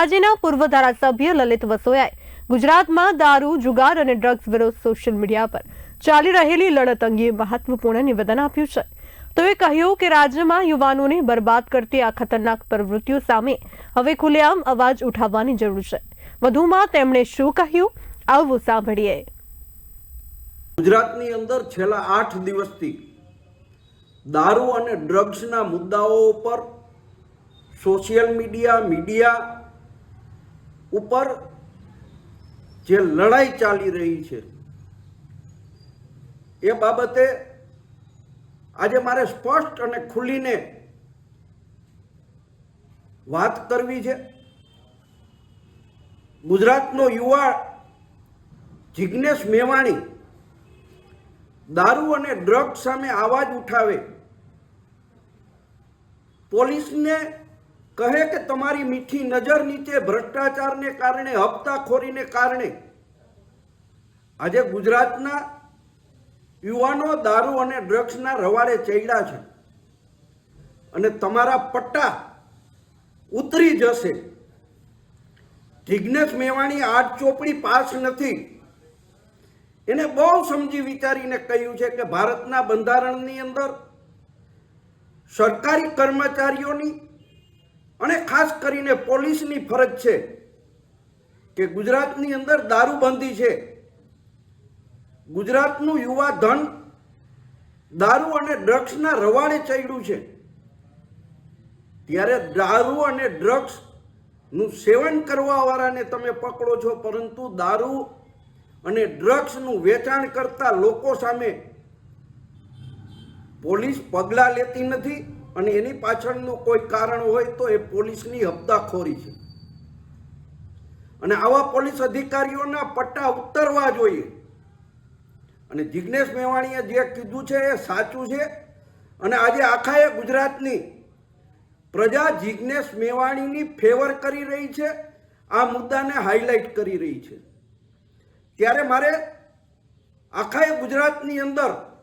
ધોરાજીના પૂર્વ ધારાસભ્ય લલિત વસોયાએ ગુજરાતમાં દારૂ, જુગાર અને ડ્રગ્સ વિરુદ્ધ સોશિયલ મીડિયા પર ચાલી રહેલી લડત અંગે મહત્વપૂર્ણ નિવેદન આપ્યું છે. તેઓએ કહ્યું કે રાજ્યમાં યુવાનોને બરબાદ કરતી આ ખતરનાક પ્રવૃત્તિઓ સામે હવે ખુલ્લેઆમ અવાજ ઉઠાવવાની જરૂર છે. વધુમાં તેમણે શું કહ્યું? આવું સાંભળીએ. ગુજરાતની અંદર છેલ્લા આઠ દિવસથી દારૂ અને ડ્રગ્સના મુદ્દાઓ ઉપર સોશિયલ મીડિયા મીડિયા ઉપર જે લડાઈ ચાલી રહી છે, એ બાબતે આજે મારે સ્પષ્ટ અને ખુલ્લીને વાત કરવી છે. ગુજરાતનો યુવા જિજ્ઞેશ મેવાણી દારૂ અને ડ્રગ સામે આવાજ ઉઠાવે, પોલીસને કહે કે તમારી મીઠી નજર નીચે ભ્રષ્ટાચારને કારણે, હપ્તાખોરીને કારણે. આજે ગુજરાતના યુવાનો દારૂ અને ડ્રગ્સના રવાડે ચડ્યા છે. અને તમારા પટ્ટા ઉતરી જશે. જિજ્ઞેશ મેવાણી આઠ ચોપડી પાસ નથી. એને બહુ સમજી વિચારીને કહ્યું છે કે ભારતના બંધારણની અંદર સરકારી કર્મચારીઓની અને ખાસ કરીને પોલીસની ફરજ છે કે ગુજરાતની અંદર દારૂબંધી છે. ગુજરાતનું યુવા ધન દારૂ અને ડ્રગ્સના રવાડે ચડ્યું છે. ત્યારે દારૂ અને ડ્રગ્સનું સેવન કરવાવાળાને તમે પકડો છો, પરંતુ દારૂ અને ડ્રગ્સનું વેચાણ કરતા લોકો સામે પોલીસ પગલાં લેતી નથી. અને એની પાછળનું કોઈ કારણ હોય તો એ પોલીસની હપ્તાખોરી છે. અને આવા પોલીસ અધિકારીઓના પટ્ટા ઉતરવા જોઈએ. અને જિજ્ઞેશ મેવાણીએ જે કીધું છે એ સાચું છે. અને આજે આખાએ ગુજરાતની પ્રજા જિજ્ઞેશ મેવાણીની ફેવર કરી રહી છે. આ મુદ્દાને હાઇલાઇટ કરી રહી છે. ત્યારે મારે આખાએ ગુજરાતની અંદર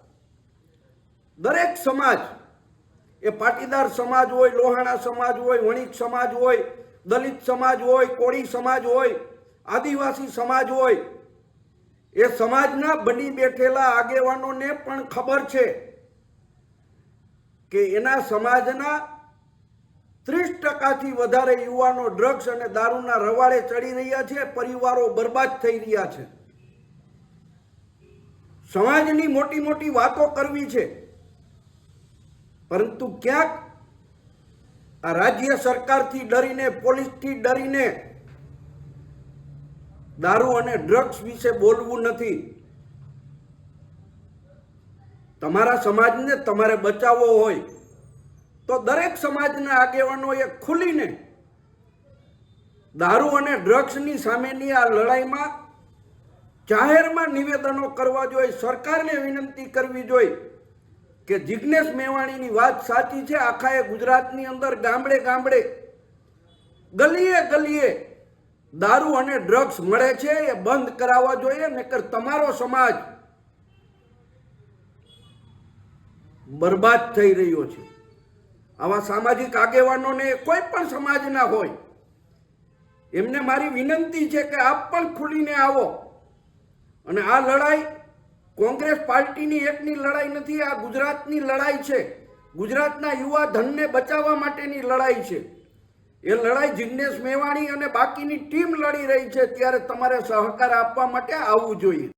દરેક સમાજ એ પાટીદાર સમાજ હોય, લોહાણા સમાજ હોય, વણિક સમાજ હોય, દલિત સમાજ હોય, કોળી સમાજ હોય, આદિવાસી સમાજ હોય, એ સમાજના બની બેઠેલા આગેવાનોને પણ ખબર છે કે એના સમાજના ત્રીસ ટકાથી વધારે યુવાનો ડ્રગ્સ અને દારૂના રવાડે ચડી રહ્યા છે, પરિવારો બરબાદ થઈ રહ્યા છે. સમાજની મોટી મોટી વાતો કરવી છે. પરંતુ ક્યાંક આ રાજ્ય સરકારથી ડરીને, પોલીસથી ડરીને દારૂ અને ડ્રગ્સ વિશે બોલવું નથી. તમારા સમાજને તમારે બચાવવો હોય તો દરેક સમાજના આગેવાનોએ ખુલીને દારૂ અને ડ્રગ્સની સામેની આ લડાઈમાં જાહેરમાં નિવેદનો કરવા જોઈએ, સરકારને વિનંતી કરવી જોઈએ. કે જિજ્ઞેશ મેવાણીની વાત સાચી છે? આખા એ ગુજરાતની અંદર ગામડે ગામડે ગલીએ ગલીએ દારૂ અને ડ્રગ્સ મળે છે, એ બંધ કરાવવા જોઈએ નકર તમારો સમાજ બરબાદ થઈ રહ્યો છે. આવા સામાજિક આગેવાનોને કોઈ પણ સમાજના હોય, એમને મારી વિનંતી છે કે આપ પણ ખુલીને આવો. અને આ લડાઈ કોંગ્રેસ પાર્ટીની એકની લડાઈ નથી, આ ગુજરાતની લડાઈ છે. ગુજરાતના યુવા ધનને બચાવવા માટેની લડાઈ છે. એ લડાઈ જિગ્નેશ મેવાણી અને બાકીની ટીમ લડી રહી છે, ત્યારે તમારે સહકાર આપવા માટે આવવું જોઈએ.